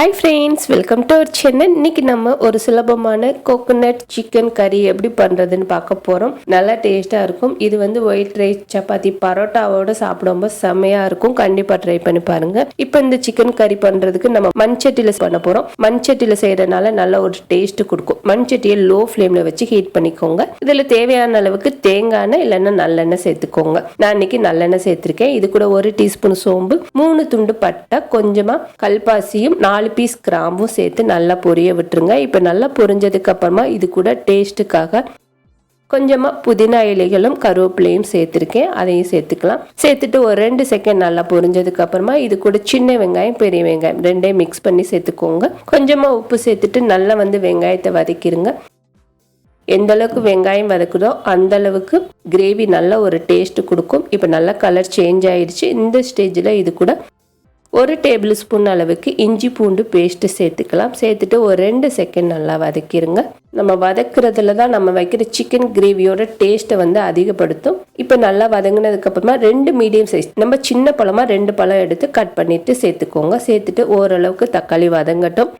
Hi friends welcome to our Chennai இன்னைக்கு நம்ம ஒரு சுலபமான கோகோனட் சிக்கன் கறி எப்படி பண்ணுறதுன்னு பார்க்க போகிறோம் நல்லா டேஸ்ட்டாக இருக்கும். இது வந்து ஒயிட் ரைஸ் சப்பாத்தி பரோட்டாவோட சாப்பிடும்போது செம்மையாக இருக்கும். கண்டிப்பாக ட்ரை பண்ணி பாருங்க. இப்போ இந்த சிக்கன் கறி பண்ணுறதுக்கு நம்ம மண்சட்டியில் பண்ண போகிறோம் மண்சட்டியில் செய்கிறதுனால நல்ல ஒரு டேஸ்ட் கொடுக்கும். மண்சட்டியை லோ ஃப்ளேமில் வச்சு ஹீட் பண்ணிக்கோங்க. இதில் தேவையான அளவுக்கு தேங்காய் இல்லைன்னா நல்லெண்ணெய் சேர்த்துக்கோங்க. நான் இன்னைக்கு நல்லெண்ணெய் சேர்த்துருக்கேன். இது கூட ஒரு டீஸ்பூன் சோம்பு மூணு துண்டு பட்டை கொஞ்சமாக கல்பாசியும் நாலு பீஸ் கிராம்பும் சேர்த்து நல்லா பொரிய விட்டுருங்க. இப்போ நல்லா பொரிஞ்சதுக்கு அப்புறமா இது கூட டேஸ்ட்டுக்காக கொஞ்சமாக புதினா இலைகளும் கருவேப்பிலையும் சேர்த்துருக்கேன். அதையும் சேர்த்துக்கலாம். சேர்த்துட்டு ஒரு ரெண்டு செகண்ட் நல்லா பொரிஞ்சதுக்கு அப்புறமா இது கூட சின்ன வெங்காயம் பெரிய வெங்காயம் ரெண்டையும் மிக்ஸ் பண்ணி சேர்த்துக்கோங்க. கொஞ்சமாக உப்பு சேர்த்துட்டு நல்லா வந்து வெங்காயத்தை வதக்கிடுங்க எந்த அளவுக்கு வெங்காயம் வதக்குதோ அந்த அளவுக்கு கிரேவி நல்ல ஒரு டேஸ்ட் கொடுக்கும். இப்போ நல்லா கலர் சேஞ்ச் ஆயிடுச்சு இந்த ஸ்டேஜில் இது கூட ஒரு டேபிள் ஸ்பூன் அளவுக்கு இஞ்சி பூண்டு பேஸ்ட்டு சேர்த்துக்கலாம். சேர்த்துட்டு ஒரு ரெண்டு செகண்ட் நல்லா வதக்கிடுங்க நம்ம வதக்குறதுல தான் நம்ம வைக்கிற சிக்கன் கிரேவியோட டேஸ்ட்டை வந்து அதிகப்படுத்தும். இப்போ நல்லா வதங்கினதுக்கப்புறமா ரெண்டு மீடியம் சைஸ் நம்ம சின்ன பழமாக ரெண்டு பழம் எடுத்து கட் பண்ணிட்டு சேர்த்துக்கோங்க. சேர்த்துட்டு ஓரளவுக்கு தக்காளி வதங்கட்டும்.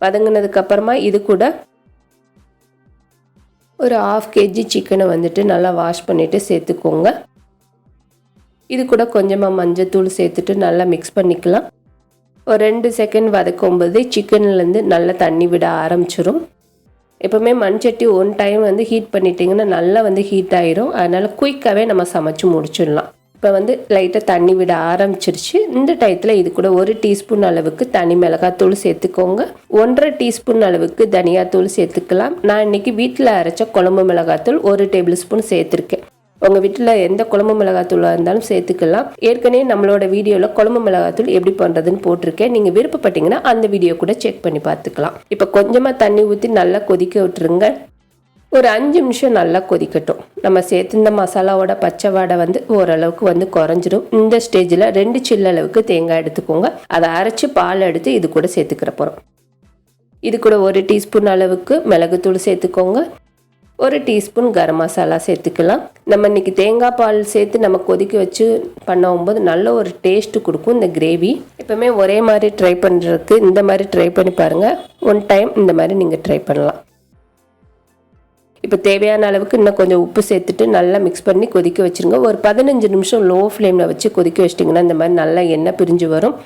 வதங்கினதுக்கு அப்புறமா இது கூட ஒரு ஆஃப் கேஜி சிக்கனை வந்துட்டு நல்லா வாஷ் பண்ணிவிட்டு சேர்த்துக்கோங்க. இது கூட கொஞ்சமாக மஞ்சத்தூள் சேர்த்துட்டு நல்லா மிக்ஸ் பண்ணிக்கலாம். ஒரு ரெண்டு செகண்ட் வதக்கும்போது சிக்கன்லேருந்து நல்லா தண்ணி விட ஆரம்பிச்சிரும். எப்போவுமே மண்சட்டி ஒன் டைம் வந்து ஹீட் பண்ணிட்டிங்கன்னா நல்லா வந்து ஹீட் ஆயிரும். அதனால் குயிக்காகவே நம்ம சமைச்சு முடிச்சிடலாம். இப்போ வந்து லைட்டாக தண்ணி விட ஆரம்பிச்சிருச்சு. இந்த டயத்தில் இது கூட ஒரு டீஸ்பூன் அளவுக்கு தனி மிளகாத்தூள் சேர்த்துக்கோங்க. ஒன்றரை டீஸ்பூன் அளவுக்கு தனியாத்தூள் சேர்த்துக்கலாம். நான் இன்னைக்கு வீட்டில் அரைச்ச குழம்பு மிளகாத்தூள் ஒரு டேபிள் ஸ்பூன் சேர்த்துருக்கேன். உங்கள் வீட்டில் எந்த குழம்பு மிளகாத்தூளாக இருந்தாலும் சேர்த்துக்கலாம். ஏற்கனவே நம்மளோட வீடியோவில் குழம்பு மிளகாத்தூள் எப்படி பண்ணுறதுன்னு போட்டிருக்கேன். நீங்கள் விருப்பப்பட்டீங்கன்னா அந்த வீடியோ கூட செக் பண்ணி பார்த்துக்கலாம். இப்போ கொஞ்சமாக தண்ணி ஊற்றி நல்லா கொதிக்க விட்டுருங்க. ஒரு அஞ்சு நிமிஷம் நல்லா கொதிக்கட்டும். நம்ம சேர்த்துருந்த மசாலாவோட பச்சை வாடை வந்து ஓரளவுக்கு வந்து குறைஞ்சிரும். இந்த ஸ்டேஜில் ரெண்டு சில்லு அளவுக்கு தேங்காய் எடுத்துக்கோங்க. அதை அரைச்சி பால் எடுத்து இது கூட சேர்த்துக்கிற போகிறோம் இது கூட ஒரு டீஸ்பூன் அளவுக்கு மிளகுத்தூள் சேர்த்துக்கோங்க. ஒரு டீஸ்பூன் கரம் மசாலா சேர்த்துக்கலாம். நம்ம இன்னைக்கு தேங்காய் பால் சேர்த்து நம்ம கொதிக்க வச்சு பண்ணும்போது நல்ல ஒரு டேஸ்ட் கொடுக்கும் இந்த கிரேவி எப்பவுமே ஒரே மாதிரி ட்ரை பண்ணுறதுக்கு இந்த மாதிரி ட்ரை பண்ணி பாருங்கள் ஒன் டைம் இந்த மாதிரி நீங்கள் ட்ரை பண்ணலாம். இப்போ தேவையான அளவுக்கு இன்னும் கொஞ்சம் உப்பு சேர்த்துட்டு நல்லா மிக்ஸ் பண்ணி கொதிக்க வச்சுருங்க. ஒரு பதினஞ்சு நிமிஷம் லோ ஃப்ளேமில் வச்சு கொதிக்க வச்சிட்டிங்கன்னா இந்த மாதிரி நல்லா எண்ணெய் பிரிஞ்சு வரும்.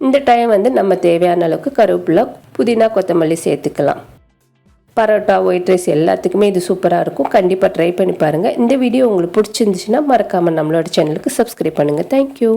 இந்த டைம் வந்து நம்ம தேவையான அளவுக்கு கருவேப்பிலை புதினா கொத்தமல்லி சேர்த்துக்கலாம். பரோட்டா ஒயிட் ரைஸ் எல்லாத்துக்குமே இது சூப்பராக இருக்கும். கண்டிப்பாக ட்ரை பண்ணி பாருங்கள் இந்த வீடியோ உங்களுக்கு பிடிச்சிருந்துச்சுன்னா மறக்காமல் நம்மளோட சேனலுக்கு சப்ஸ்கிரைப் பண்ணுங்கள் தேங்க்யூ